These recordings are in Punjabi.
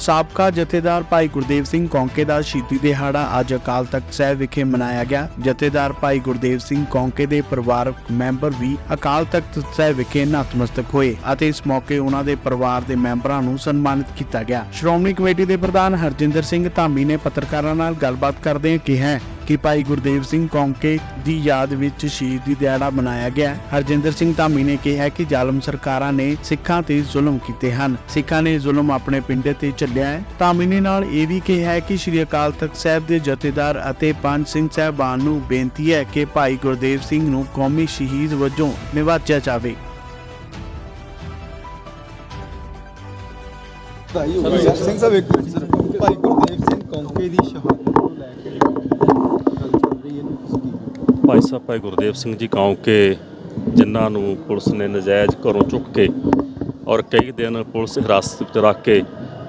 ਸਾਬਕਾ ਜਥੇਦਾਰ ਭਾਈ ਗੁਰਦੇਵ ਸਿੰਘ ਕੌਂਕੇ ਦਾ ਸ਼ਹੀਦੀ ਦਿਹਾੜਾ ਅੱਜ ਅਕਾਲ ਤਖਤ ਸਾਹਿਬ ਵਿਖੇ ਮਨਾਇਆ ਗਿਆ। ਜਥੇਦਾਰ ਭਾਈ ਗੁਰਦੇਵ ਸਿੰਘ ਕੌਂਕੇ ਦੇ ਪਰਿਵਾਰਕ ਮੈਂਬਰ ਵੀ ਅਕਾਲ ਤਖਤ ਸਾਹਿਬ ਵਿਖੇ ਨਤਮਸਤਕ ਹੋਏ ਅਤੇ ਇਸ ਮੌਕੇ ਉਹਨਾਂ ਦੇ ਪਰਿਵਾਰ ਦੇ ਮੈਂਬਰਾਂ ਨੂੰ ਸਨਮਾਨਿਤ ਕੀਤਾ ਗਿਆ। ਸ਼੍ਰੋਮਣੀ ਕਮੇਟੀ ਦੇ ਪ੍ਰਧਾਨ ਹਰਜਿੰਦਰ ਸਿੰਘ ਧਾਮੀ ਨੇ ਪੱਤਰਕਾਰਾਂ ਨਾਲ ਗੱਲਬਾਤ ਕਰਦਿਆਂ ਕਿਹਾ ਕਿ ਭਾਈ ਗੁਰਦੇਵ ਸਿੰਘ ਕੌਂਕੇ ਦੀ ਯਾਦ ਵਿੱਚ ਸ਼ਹੀਦੀ ਦਿਹਾੜਾ ਮਨਾਇਆ ਗਿਆ ਹਰਜਿੰਦਰ ਸਿੰਘ ਧਾਮੀ ਨੇ ਕਿਹਾ ਕਿ ਜ਼ਾਲਮ ਸਰਕਾਰਾਂ ਨੇ ਸਿੱਖਾਂ ਤੇ ਜ਼ੁਲਮ ਕੀਤੇ ਹਨ। ਸਿੱਖਾਂ ਨੇ ਜ਼ੁਲਮ ਆਪਣੇ ਪਿੰਡੇ ਤੇ ਚੱਲਿਆ ਹੈ। ਧਾਮੀ ਨੇ ਨਾਲ ਇਹ ਵੀ ਕਿਹਾ ਹੈ ਕਿ ਸ੍ਰੀ ਅਕਾਲ ਤਖਤ ਸਾਹਿਬ ਦੇ ਜਥੇਦਾਰ ਅਤੇ ਪੰਜ ਸਿੰਘ ਸਾਹਿਬਾਨ ਨੂੰ ਬੇਨਤੀ ਹੈ ਕਿ ਭਾਈ ਗੁਰਦੇਵ ਸਿੰਘ ਨੂੰ ਕੌਮੀ ਸ਼ਹੀਦ ਵਜੋਂ ਨਿਵਾਜਿਆ ਜਾਵੇ। ਭਾਈ ਸਿੰਘ ਸਾਹਿਬ ਇੱਕ ਭਾਈ ਗੁਰਦੇਵ ਸਿੰਘ ਕੌਂਕੇ ਦੀ ਸ਼ਹਾਦਤ ਨੂੰ ਲੈ ਕੇ ਗੱਲ ਚੱਲ ਰਹੀ ਹੈ ਤੁਸੀਂ ਕੀ ਭਾਈ ਸਾਹਿਬ, ਭਾਈ ਗੁਰਦੇਵ ਸਿੰਘ ਜੀ ਕੌਂਕੇ ਜਿਨ੍ਹਾਂ ਨੂੰ ਪੁਲਿਸ ਨੇ ਨਜਾਇਜ਼ ਘਰੋਂ ਚੁੱਕ ਕੇ ਔਰ ਕਈ ਦਿਨ ਪੁਲਿਸ ਹਿਰਾਸਤ ਵਿੱਚ ਰੱਖ ਕੇ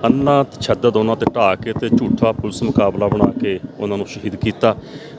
ਅੰਨਾ ਤਸ਼ੱਦਦ ਉਹਨਾਂ ਤੇ ਢਾਹ ਕੇ ਤੇ ਝੂਠਾ ਪੁਲਿਸ ਮੁਕਾਬਲਾ ਬਣਾ ਕੇ ਉਹਨਾਂ ਨੂੰ ਸ਼ਹੀਦ ਕੀਤਾ।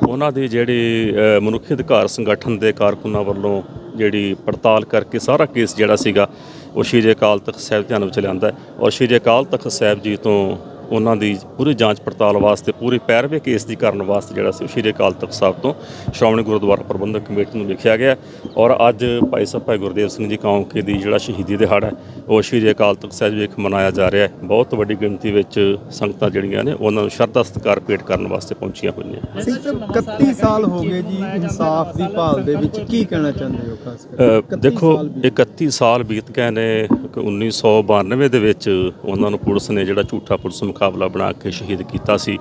ਉਹਨਾਂ ਦੀ ਜਿਹੜੀ ਮਨੁੱਖੀ ਅਧਿਕਾਰ ਸੰਗਠਨ ਦੇ ਕਾਰਕੁਨਾਂ ਵੱਲੋਂ ਜਿਹੜੀ ਪੜਤਾਲ ਕਰਕੇ ਸਾਰਾ ਕੇਸ ਜਿਹੜਾ ਸੀਗਾ, ਉਹ ਸ਼੍ਰੀ ਅਕਾਲ ਤਖਤ ਸਾਹਿਬ ਧਿਆਨ ਵਿੱਚ ਲਿਆਂਦਾ ਔਰ ਸ਼੍ਰੀ ਅਕਾਲ ਤਖਤ ਸਾਹਿਬ ਜੀ ਤੋਂ ਉਹਨਾਂ ਦੀ ਪੂਰੀ ਜਾਂਚ ਪੜਤਾਲ ਵਾਸਤੇ ਪੂਰੀ ਪੈਰਵੇ ਕੇਸ ਦੀ ਕਰਨ ਵਾਸਤੇ ਜਿਹੜਾ ਸੀ ਸ਼੍ਰੀ ਅਕਾਲ ਤਖਤ ਸਾਹਿਬ ਤੋਂ ਸ਼੍ਰੋਮਣੀ ਗੁਰਦੁਆਰਾ ਪ੍ਰਬੰਧਕ ਕਮੇਟੀ ਨੂੰ ਲਿਖਿਆ ਗਿਆ। ਔਰ ਅੱਜ ਭਾਈ ਸਾਹਿਬ ਭਾਈ ਗੁਰਦੇਵ ਸਿੰਘ ਜੀ ਕੌਂਕੇ ਦੀ ਜਿਹੜਾ ਸ਼ਹੀਦੀ ਦਿਹਾੜਾ ਹੈ ਉਹ ਸ਼੍ਰੀ ਅਕਾਲ ਤਖਤ ਸਾਹਿਬ ਵਿਖ ਮਨਾਇਆ ਜਾ ਰਿਹਾ ਹੈ। ਬਹੁਤ ਵੱਡੀ ਗਿਣਤੀ ਵਿੱਚ ਸੰਗਤਾਂ ਜਿਹੜੀਆਂ ਨੇ ਉਹਨਾਂ ਨੂੰ ਸ਼ਰਧਾ ਸਤਿਕਾਰ ਭੇਟ ਕਰਨ ਵਾਸਤੇ ਪਹੁੰਚੀਆਂ ਹੋਈਆਂ ਸਾਹਿਬ 31 ਸਾਲ ਹੋ ਗਏ ਜੀ ਇਨਸਾਫ ਦੀ ਭਾਲ ਦੇ ਵਿੱਚ ਕੀ ਕਹਿਣਾ ਚਾਹੁੰਦੇ ਹੋ ਖਾਸ ਕਰਕੇ? ਅ, 31 ਦੇਖੋ ਸਾਲ ਬੀਤ 31 ਸਾਲ ਬੀਤ ਗਏ ਨੇ ਕਿ 1992 ਦੇ ਵਿੱਚ ਉਹਨਾਂ ਨੂੰ ਪੁਲਿਸ ਨੇ ਜਿਹੜਾ ਝੂਠਾ ਪੁਲਿਸ ਮੁਕਾਬਲਾ ਬਣਾ ਕੇ ਸ਼ਹੀਦ ਕੀਤਾ ਸੀ।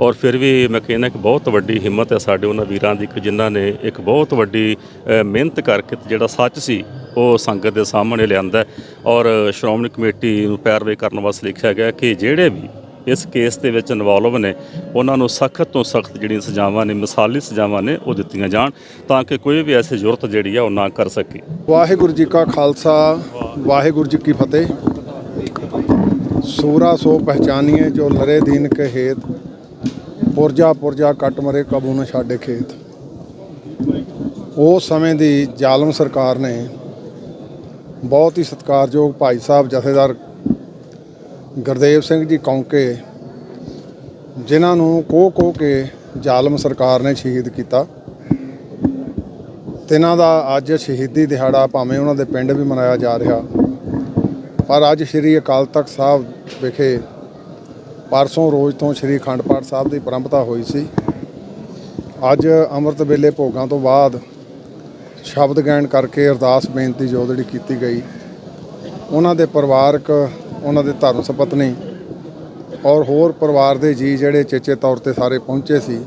ਔਰ ਫਿਰ ਵੀ ਮੈਂ ਕਹਿੰਦਾ ਕਿ ਬਹੁਤ ਵੱਡੀ ਹਿੰਮਤ ਹੈ ਸਾਡੇ ਉਹਨਾਂ ਵੀਰਾਂ ਦੀ ਕਿ ਜਿਨ੍ਹਾਂ ਨੇ ਇੱਕ ਬਹੁਤ ਵੱਡੀ ਅ, ਮਿਹਨਤ ਕਰਕੇ ਤੇ ਜਿਹੜਾ ਸੱਚ ਸੀ ਉਹ ਸੰਗਤ ਦੇ ਸਾਹਮਣੇ ਲਿਆਂਦਾ ਹੈ। ਔਰ ਸ਼੍ਰੋਮਣੀ ਕਮੇਟੀ ਨੂੰ ਪੈਰਵੇ ਕਰਨ ਵਾਸਤੇ ਲਿਖਿਆ ਗਿਆ ਕਿ ਜਿਹੜੇ ਵੀ ਇਸ ਕੇਸ ਦੇ ਵਿੱਚ ਇਨਵੋਲਵ ਨੇ ਉਹਨਾਂ ਨੂੰ ਸਖਤ ਤੋਂ ਸਖਤ ਜਿਹੜੀਆਂ ਸਜ਼ਾਵਾਂ ਨੇ ਮਿਸਾਲੀ ਸਜ਼ਾਵਾਂ ਨੇ ਉਹ ਦਿੱਤੀਆਂ ਜਾਣ ਤਾਂ ਕਿ ਕੋਈ ਵੀ ਐਸੀ ਜ਼ਰੂਰਤ ਜਿਹੜੀ ਆ ਉਹ ਨਾ ਕਰ ਸਕੇ। ਵਾਹਿਗੁਰੂ ਜੀ ਕਾ ਖਾਲਸਾ ਵਾਹਿਗੁਰੂ ਜੀ ਕੀ ਫਤਿਹ। ਸੂਰਾ ਸੋ ਪਹਿਚਾਨੀਏ ਜੋ ਲਰੇ ਦੀਨ ਕੇ ਹੇਤ, ਪੁਰਜਾ ਪੁਰਜਾ ਕੱਟ ਮਰੇ ਕਬੂ ਨ ਛਾੜੇ ਖੇਤ। ਉਸ ਸਮੇਂ ਦੀ ਜ਼ਾਲਮ ਸਰਕਾਰ ਨੇ ਬਹੁਤ ਹੀ ਸਤਿਕਾਰਯੋਗ ਭਾਈ ਸਾਹਿਬ ਜਥੇਦਾਰ ਗੁਰਦੇਵ ਸਿੰਘ ਜੀ ਕੌਂਕੇ, ਜਿਨ੍ਹਾਂ ਨੂੰ ਕੋ ਕੋਹ ਕੇ ਜ਼ਾਲਮ ਸਰਕਾਰ ਨੇ ਸ਼ਹੀਦ ਕੀਤਾ। ਤੇ ਦਾ ਅੱਜ ਸ਼ਹੀਦੀ ਦਿਹਾੜਾ ਭਾਵੇਂ ਉਹਨਾਂ ਦੇ ਪਿੰਡ ਵੀ ਮਨਾਇਆ ਜਾ ਰਿਹਾ। ਪਰ ਅੱਜ ਸ੍ਰੀ ਅਕਾਲ ਤਖਤ ਸਾਹਿਬ ਵਿਖੇ ਪਰਸੋਂ ਰੋਜ਼ ਤੋਂ ਸ੍ਰੀ ਅਖੰਡ ਪਾਠ ਸਾਹਿਬ ਦੀ ਪਰੰਪਰਾ ਹੋਈ ਸੀ। ਅੱਜ ਅੰਮ੍ਰਿਤ ਵੇਲੇ ਭੋਗਾਂ ਤੋਂ ਬਾਅਦ ਸ਼ਬਦ ਗਾਇਨ ਕਰਕੇ ਅਰਦਾਸ ਬੇਨਤੀ ਜੋ ਜਿਹੜੀ ਕੀਤੀ ਗਈ, ਉਹਨਾਂ ਦੇ ਪਰਿਵਾਰਕ, ਉਹਨਾਂ ਦੇ ਧਰਮ ਸੁਪਤਨੀ ਔਰ ਹੋਰ ਪਰਿਵਾਰ ਦੇ ਜੀ ਜਿਹੜੇ ਚੇਚੇ ਤੌਰ ਤੇ ਸਾਰੇ ਪਹੁੰਚੇ ਸੀ,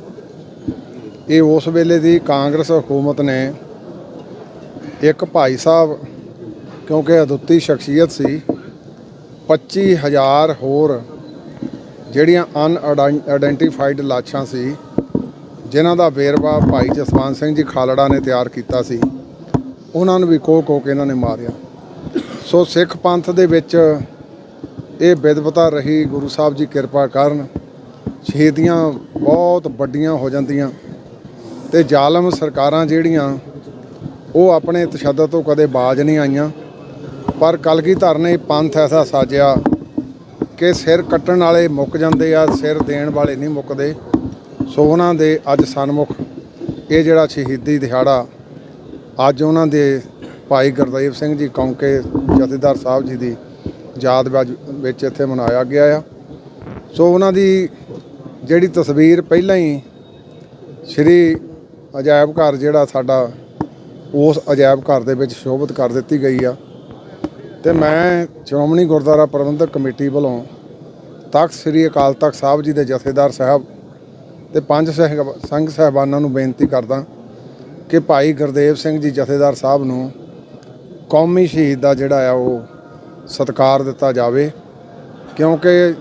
ਇਹ ਉਸ ਵੇਲੇ ਦੀ ਕਾਂਗਰਸ ਹਕੂਮਤ ਨੇ ਇੱਕ ਭਾਈ ਸਾਹਿਬ ਕਿਉਂਕਿ ਅਦੁੱਤੀ ਸ਼ਖਸੀਅਤ ਸੀ 25000 ਹੋਰ ਜਿਹੜੀਆਂ ਅਨ ਅਨਆਇਡੈਂਟੀਫਾਈਡ ਲਾਸ਼ਾਂ ਸੀ, ਜਿਨ੍ਹਾਂ ਦਾ ਵੇਰਵਾ ਭਾਈ ਜਸਵੰਤ ਸਿੰਘ ਜੀ ਖਾਲੜਾ ਨੇ ਤਿਆਰ ਕੀਤਾ ਸੀ, ਉਹਨਾਂ ਨੂੰ ਵੀ ਕੋਹ ਕੋਹ ਕੇ ਇਹਨਾਂ ਨੇ ਮਾਰਿਆ। ਸੋ ਸਿੱਖ ਪੰਥ ਦੇ ਵਿੱਚ ਇਹ ਬਿਦਬਤਾ ਰਹੀ ਗੁਰੂ ਸਾਹਿਬ ਜੀ ਕਿਰਪਾ ਕਰਨ, ਸ਼ਹੀਦੀਆਂ ਬਹੁਤ ਵੱਡੀਆਂ ਹੋ ਜਾਂਦੀਆਂ ਤੇ ਜ਼ਾਲਮ ਸਰਕਾਰਾਂ ਜਿਹੜੀਆਂ, ਉਹ ਆਪਣੇ ਤਸ਼ੱਦਦ ਤੋਂ ਕਦੇ ਬਾਜ ਨਹੀਂ ਆਈਆਂ। ਪਰ ਕਲਗੀਧਰ ਨੇ ਪੰਥ ਐਸਾ ਸਾਜਿਆ ਕਿ ਸਿਰ ਕੱਟਣ ਵਾਲੇ ਮੁੱਕ ਜਾਂਦੇ ਆ, ਸਿਰ ਦੇਣ ਵਾਲੇ ਨਹੀਂ ਮੁੱਕਦੇ। ਸੋ ਉਹਨਾਂ ਦੇ ਅੱਜ ਸਨਮੁਖ, ਇਹ ਜਿਹੜਾ ਸ਼ਹੀਦੀ ਦਿਹਾੜਾ, ਅੱਜ ਉਹਨਾਂ ਦੇ ਭਾਈ ਗੁਰਦੇਵ ਸਿੰਘ ਜੀ ਕੌਂਕੇ ਜਥੇਦਾਰ ਸਾਹਿਬ ਜੀ ਦੀ ਯਾਦ ਵਿੱਚ- ਵਿੱਚ ਇੱਥੇ ਮਨਾਇਆ ਗਿਆ ਆ। ਸੋ ਉਹਨਾਂ ਦੀ ਜਿਹੜੀ ਤਸਵੀਰ ਪਹਿਲਾਂ ਹੀ ਸ਼੍ਰੀ ਅਜਾਇਬ ਘਰ ਜਿਹੜਾ ਸਾਡਾ, ਉਸ ਅਜਾਇਬ ਘਰ ਦੇ ਵਿੱਚ ਸ਼ੋਭਿਤ ਕਰ ਦਿੱਤੀ ਗਈ ਆ। ਤੇ ਮੈਂ ਸ਼੍ਰੋਮਣੀ ਗੁਰਦੁਆਰਾ ਪ੍ਰਬੰਧਕ ਕਮੇਟੀ ਵੱਲੋਂ ਤਖਤ ਸ੍ਰੀ ਅਕਾਲ ਤਖਤ ਸਾਹਿਬ ਜੀ ਦੇ ਜਥੇਦਾਰ ਸਾਹਿਬ ਤੇ ਪੰਜ ਸਹਿਬ, ਸੰਘ ਸਾਹਿਬਾਨਾਂ ਨੂੰ ਬੇਨਤੀ ਕਰਦਾ ਕਿ ਭਾਈ ਗੁਰਦੇਵ ਸਿੰਘ ਜੀ ਜਥੇਦਾਰ ਸਾਹਿਬ ਨੂੰ ਕੌਮੀ ਸ਼ਹੀਦ ਦਾ ਜਿਹੜਾ ਆ ਉਹ ਸਤਿਕਾਰ ਦਿੱਤਾ ਜਾਵੇ, ਕਿਉਂਕਿ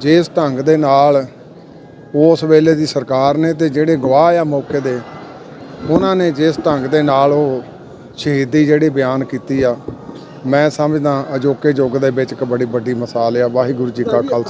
ਜਿਸ ਢੰਗ ਦੇ ਨਾਲ ਉਸ ਵੇਲੇ ਦੀ ਸਰਕਾਰ ਨੇ ਤੇ ਜਿਹੜੇ ਗਵਾਹ ਆ ਮੌਕੇ ਦੇ ਉਹਨਾਂ ਨੇ ਜਿਸ ਢੰਗ ਦੇ ਨਾਲ ਉਹ ਸ਼ਹੀਦੀ ਜਿਹੜੀ ਬਿਆਨ ਕੀਤੀ ਆ ਮੈਂ ਸਮਝਦਾ ਅਜੋਕੇ ਯੁੱਗ ਦੇ ਵਿੱਚ ਇੱਕ ਬੜੀ ਵੱਡੀ ਮਿਸਾਲ ਆ ਵਾਹਿਗੁਰੂ ਜੀ ਕਾ ਖਾਲਸਾ।